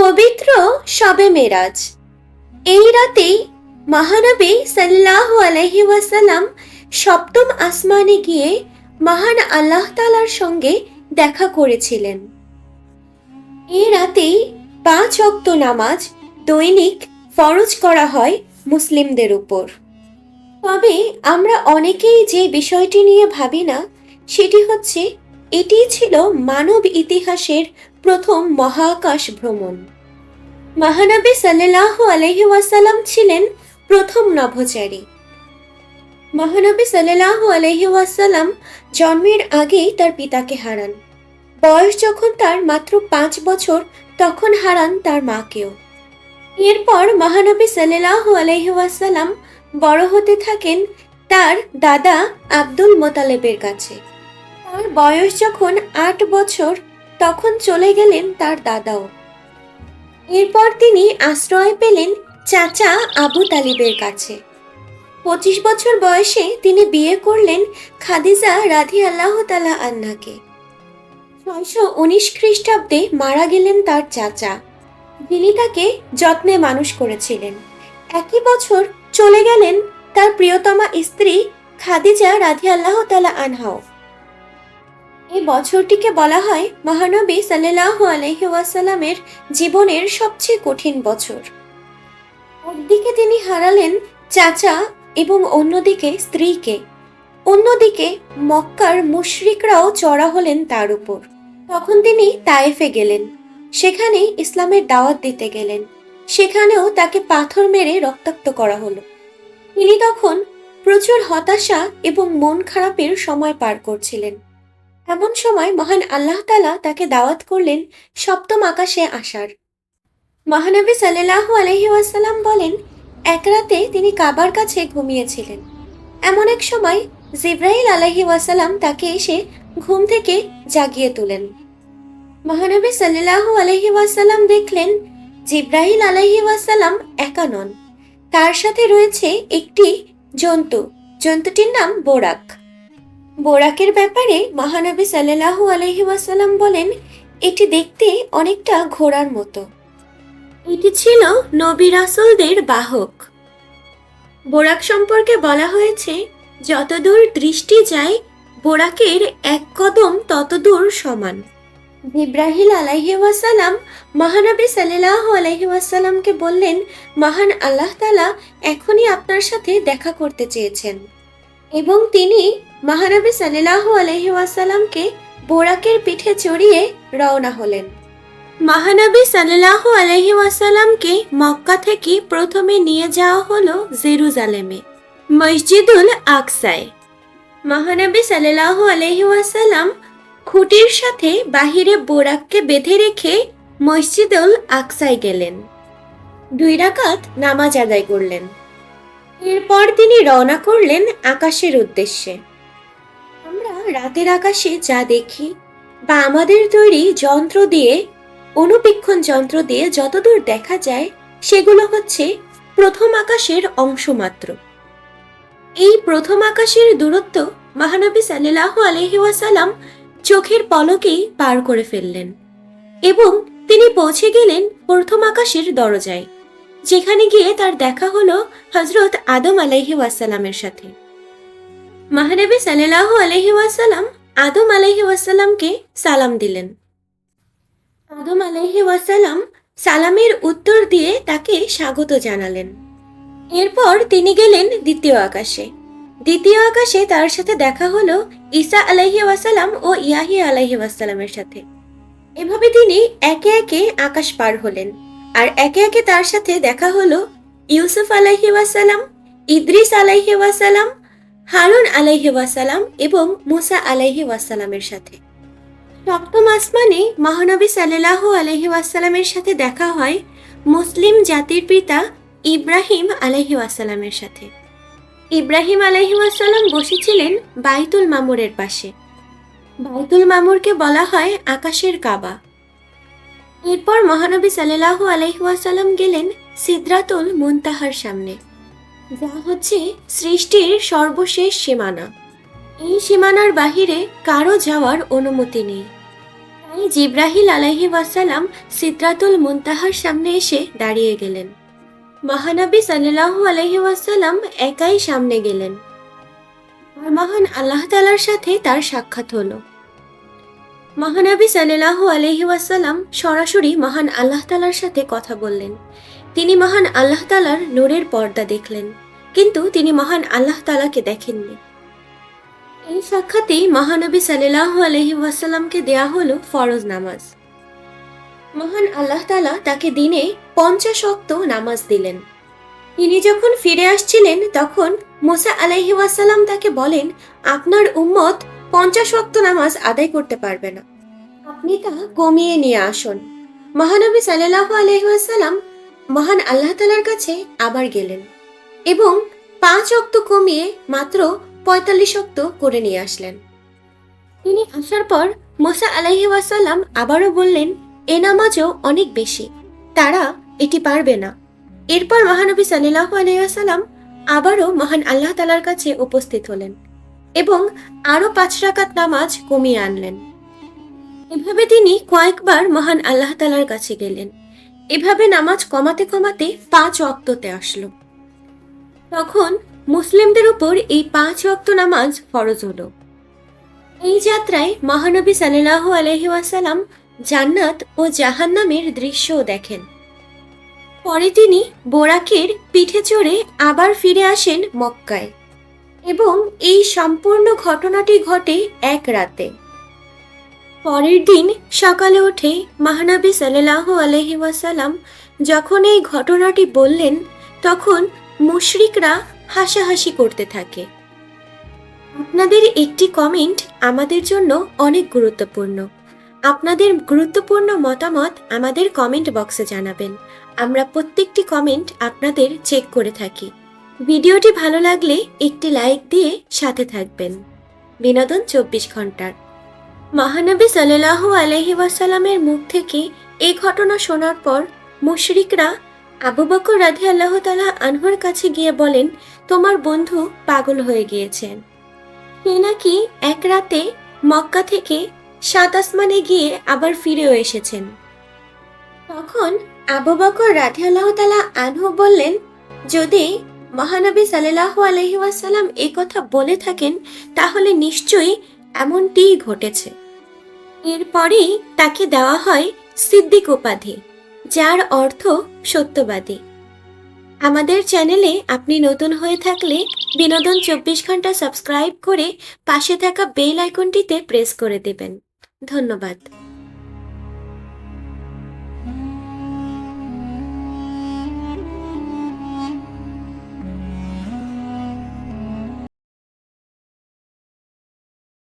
পবিত্র শবে মেরাজ। এই রাতেই মহানবী সাল্লাহ আলহি ওয়াসাল্লাম সপ্তম আসমানে গিয়ে মহান আল্লাহ তালার সঙ্গে দেখা করেছিলেন। এই রাতেই পাঁচ অক্ত নামাজ দৈনিক ফরজ করা হয় মুসলিমদের উপর। তবে আমরা অনেকেই যে বিষয়টি নিয়ে ভাবি না, সেটি হচ্ছে এটি ছিল মানব ইতিহাসের প্রথম মহাকাশ ভ্রমণ। মহানবী সাল্লাহ আলহি ওয়াসাল্লাম ছিলেন প্রথম নভোচারী। মহানবী সাল্লাহ আলহি ওয়াসাল্লাম জন্মের আগেই তার পিতাকে হারান। বয়স যখন তার মাত্র পাঁচ বছর, তখন হারান তার মাকেও। এরপর মহানবী সাল্লাহ আলহি ওয়াসাল্লাম বড় হতে থাকেন তার দাদা আব্দুল মোতালেবের কাছে। তার বয়স যখন আট বছর তখন চলে গেলেন তার দাদাও। এরপর তিনি আশ্রয় পেলেন চাচা আবু তালিবের কাছে। পঁচিশ বছর বয়সে তিনি বিয়ে করলেন খাদিজা রাধি আল্লাহ তালা আন্নাকে ছয়শো উনিশ খ্রিস্টাব্দে মারা গেলেন তার চাচা। যিনি তাকে যত্নে মানুষ করেছিলেন। একই বছর চলে গেলেন তার প্রিয়তমা স্ত্রী খাদিজা রাধি আল্লাহ তালা আনহাও। এই বছরটিকে বলা হয় মহানবী সাল্লাহ আলহি ওয়াসাল্লামের জীবনের সবচেয়ে কঠিন বছর। একদিকে তিনি হারালেন চাচা এবং অন্যদিকে স্ত্রীকে। অন্যদিকে মক্কার মুশরিকরাও চড়া হলেন তার উপর। তখন তিনি তায়েফে গেলেন। সেখানে ইসলামের দাওয়াত দিতে গেলেন। সেখানেও তাকে পাথর মেরে রক্তাক্ত করা হলো। তিনি তখন প্রচুর হতাশা এবং মন খারাপের সময় পার করছিলেন। এমন সময় মহান আল্লাহ তালা তাকে দাওয়াত করলেন সপ্তম আকাশে আসার। মহানবী সাল্লাহ আলহি বলেন, এক রাতে তিনি কাবার কাছে ঘুমিয়েছিলেন। এমন এক সময় জিব্রাহিল আলহি ওয়াসাল্লাম তাকে এসে ঘুম থেকে জাগিয়ে তোলেন। মহানবী সাল্লাহ আলহি ওয়াসাল্লাম দেখলেন জিব্রাহিল আলহি ওয়াসাল্লাম একা নন। তার সাথে রয়েছে একটি জন্তু। জন্তুটির নাম বোরাক। বোরাকের ব্যাপারে মহানবী সাল্লাহু আলহি ওয়াসাল্লাম বলেন, এটি দেখতে অনেকটা ঘোড়ার মতো। এটি ছিল নবী রাসুলদের বাহক। বোরাক সম্পর্কে বলা হয়েছে, যতদূর দৃষ্টি যায়, বোরাকের এক কদম ততদূর সমান। ইব্রাহিল আলাইহি ওয়াসাল্লাম মহানবী সাল্লাহ আলাইহি ওয়াসাল্লামকে বললেন, মহান আল্লাহ তালা এখনই আপনার সাথে দেখা করতে চেয়েছেন। এবং তিনি মহানবী সাল্লাহ আলহিহাসাল্লামকে বোরাকের পিঠে চড়িয়ে রওনা হলেন। মহানবী সাল্লাহ আলহি মক্কা থেকে প্রথমে নিয়ে যাওয়া হলো জেরুজালেমে, মসজিদুল আকসায়। মহানবী সাল্লাহ আলহি খুঁটির সাথে বাহিরে বোরাককে বেঁধে রেখে মসজিদুল আকসায় গেলেন। দুই রাকাত নামাজ আদায় করলেন। এরপর তিনি রওনা করলেন আকাশের উদ্দেশ্যে। আমরা রাতের আকাশে যা দেখি বা আমাদের তৈরি যন্ত্র দিয়ে, অনুবীক্ষণ যন্ত্র দিয়ে যতদূর দেখা যায়, সেগুলো হচ্ছে প্রথম আকাশের অংশ মাত্র। এই প্রথম আকাশের দূরত্ব মহানবী সাল্লাহ আলহি ওয়াসাল্লাম চোখের পলকেই পার করে ফেললেন এবং তিনি পৌঁছে গেলেন প্রথম আকাশের দরজায়। যেখানে গিয়ে তার দেখা হলো হজরত আদম আলাইহি ওয়াসাল্লামের সাথে। মহানবী সাল্লাহ আলহি ওয়াসাল্লাম আদম আলাইহি ওয়াসাল্লামকে সালাম দিলেন। আদম আলাইহি ওয়াসাল্লাম সালামের উত্তর দিয়ে তাকে স্বাগত জানালেন। এরপর তিনি গেলেন দ্বিতীয় আকাশে। দ্বিতীয় আকাশে তার সাথে দেখা হলো ঈসা আলাইহি ওয়াসাল্লাম ও ইয়াহি আলাইহি ওয়াসাল্লামের সাথে। এভাবে তিনি একে একে আকাশ পার হলেন। আর একে একে তার সাথে দেখা হলো ইউসুফ আলাইহি ওয়াসাল্লাম ইদ্রিস আলাইহি ওয়াসাল্লাম হারুন আলাইহি ওয়াসাল্লাম এবং মুসা আলাইহি ওয়াসাল্লামের সাথে। সপ্তম আসমানে মহানবী সাল্লাহ আলহি ওয়াসাল্লামের সাথে দেখা হয় মুসলিম জাতির পিতা ইব্রাহিম আলহি ওয়াসাল্লামের সাথে। ইব্রাহিম আলহি ওয়াসাল্লাম বসেছিলেন বাইতুল মামুরের পাশে। বাইতুল মামুরকে বলা হয় আকাশের কাবা। এরপর মহানবী সাল্লাহ আলহি ওয়াসাল্লাম গেলেন সিদ্রাতুল মুনতাহার সামনে। যা হচ্ছে সৃষ্টির সর্বশেষ সীমানা। এই সীমানার বাহিরে কারও যাওয়ার অনুমতি নেই। তাই জিব্রাহিল আলাইহি ওয়াসালাম সিদ্রাতুল মুনতাহার সামনে এসে দাঁড়িয়ে গেলেন। মহানবী সাল্লাল্লাহু আলাইহি ওয়াসাল্লাম একাই সামনে গেলেন। আর মহান আল্লাহ তাআলার সাথে তার সাক্ষাৎ হলো। মহানবী সাল্লাল্লাহু আলাইহি ওয়াসাল্লাম সরাসরি মহান আল্লাহ তাআলার সাথে কথা বললেন। তিনি মহান আল্লাহ তাআলার নূরের পর্দা দেখলেন, কিন্তু তিনি মহান আল্লাহ তালাকে দেখেননি। এই সাক্ষাতেই মহানবী সাল্লাল্লাহু আলাইহি ওয়াসাল্লামকে দেয়া হলো ফরজ নামাজ। মহান আল্লাহ তাআলা তাকে দিনে পঞ্চাশ অক্ত নামাজ দিলেন। তিনি যখন ফিরে আসছিলেন, তখন মোসা আলাইহি ওয়াসাল্লাম তাকে বলেন, আপনার উম্মত পঞ্চাশ অক্ত নামাজ আদায় করতে পারবে না। আপনি তা কমিয়ে নিয়ে আসুন। মহানবী সাল্লাল্লাহু আলাইহি ওয়াসাল্লাম মহান আল্লাহ তাআলার কাছে আবার গেলেন এবং পাঁচ অক্ত কমিয়ে মাত্র পঁয়তাল্লিশ অক্ত করে নিয়ে আসলেন। তিনি আসার পর মোসা আলাইহি ওয়াসাল্লাম আবারও বললেন, এ নামাজও অনেক বেশি, তারা এটি পারবে না। এরপর মহানবী সাল্লাল্লাহু আলাইহি ওয়াসাল্লাম আবারও মহান আল্লাহ তালার কাছে উপস্থিত হলেন। এবং আরও পাঁচ রাকাত নামাজ কমিয়ে আনলেন। এভাবে তিনি কয়েকবার মহান আল্লাহ তালার কাছে গেলেন। এভাবে নামাজ কমাতে কমাতে পাঁচ অক্ততে আসলো। তখন মুসলিমদের উপর এই পাঁচ ওয়াক্ত নামাজ ফরজ হলো। এই যাত্রায় মহানবী সাল্লাল্লাহু আলাইহি ওয়াসাল্লাম জান্নাত ও জাহান্নামের দৃশ্যও দেখেন। পরে তিনি বোরাকের পিঠে চড়ে আবার ফিরে আসেন মক্কায়। এবং এই সম্পূর্ণ ঘটনাটি ঘটে এক রাতে। পরের দিন সকালে উঠে মহানবী সাল্লাল্লাহু আলাইহি ওয়াসাল্লাম যখন এই ঘটনাটি বললেন, তখন মুশরিকরা হাসাহাসি করতে থাকে। আপনাদের একটি কমেন্ট আমাদের জন্য অনেক গুরুত্বপূর্ণ। আপনাদের গুরুত্বপূর্ণ মতামত আমাদের কমেন্ট বক্সে জানাবেন। আমরা প্রত্যেকটি কমেন্ট আপনাদের চেক করে থাকি। ভিডিওটি ভালো লাগলে একটি লাইক দিয়ে সাথে থাকবেন। বিনোদন চব্বিশ ঘণ্টার। মহানবী সাল্লাল্লাহু আলহি ওয়াসাল্লামের মুখ থেকে এই ঘটনা শোনার পর মুশরিকরা আবু বকর রাধি আল্লাহ তালা আনহুর কাছে গিয়ে বলেন, তোমার বন্ধু পাগল হয়ে গিয়েছেন সে নাকি এক রাতে মক্কা থেকে সাত আসমানে গিয়ে আবার ফিরেও এসেছেন। তখন আবু বকর রাধি আল্লাহ তালা আনহু বললেন, যদি মহানবী সাল্লাল্লাহু আলহি ওয়াসাল্লাম এই কথা বলে থাকেন, তাহলে নিশ্চয়ই এমনটিই ঘটেছে। এরপরেই তাকে দেওয়া হয় সিদ্দিক উপাধি, যার অর্থ সত্যবাদী। আমাদের চ্যানেলে আপনি নতুন হয়ে থাকলে বিনোদন চব্বিশ ঘণ্টা সাবস্ক্রাইব করে পাশে থাকা বেল আইকনটিতে প্রেস করে দেবেন। ধন্যবাদ।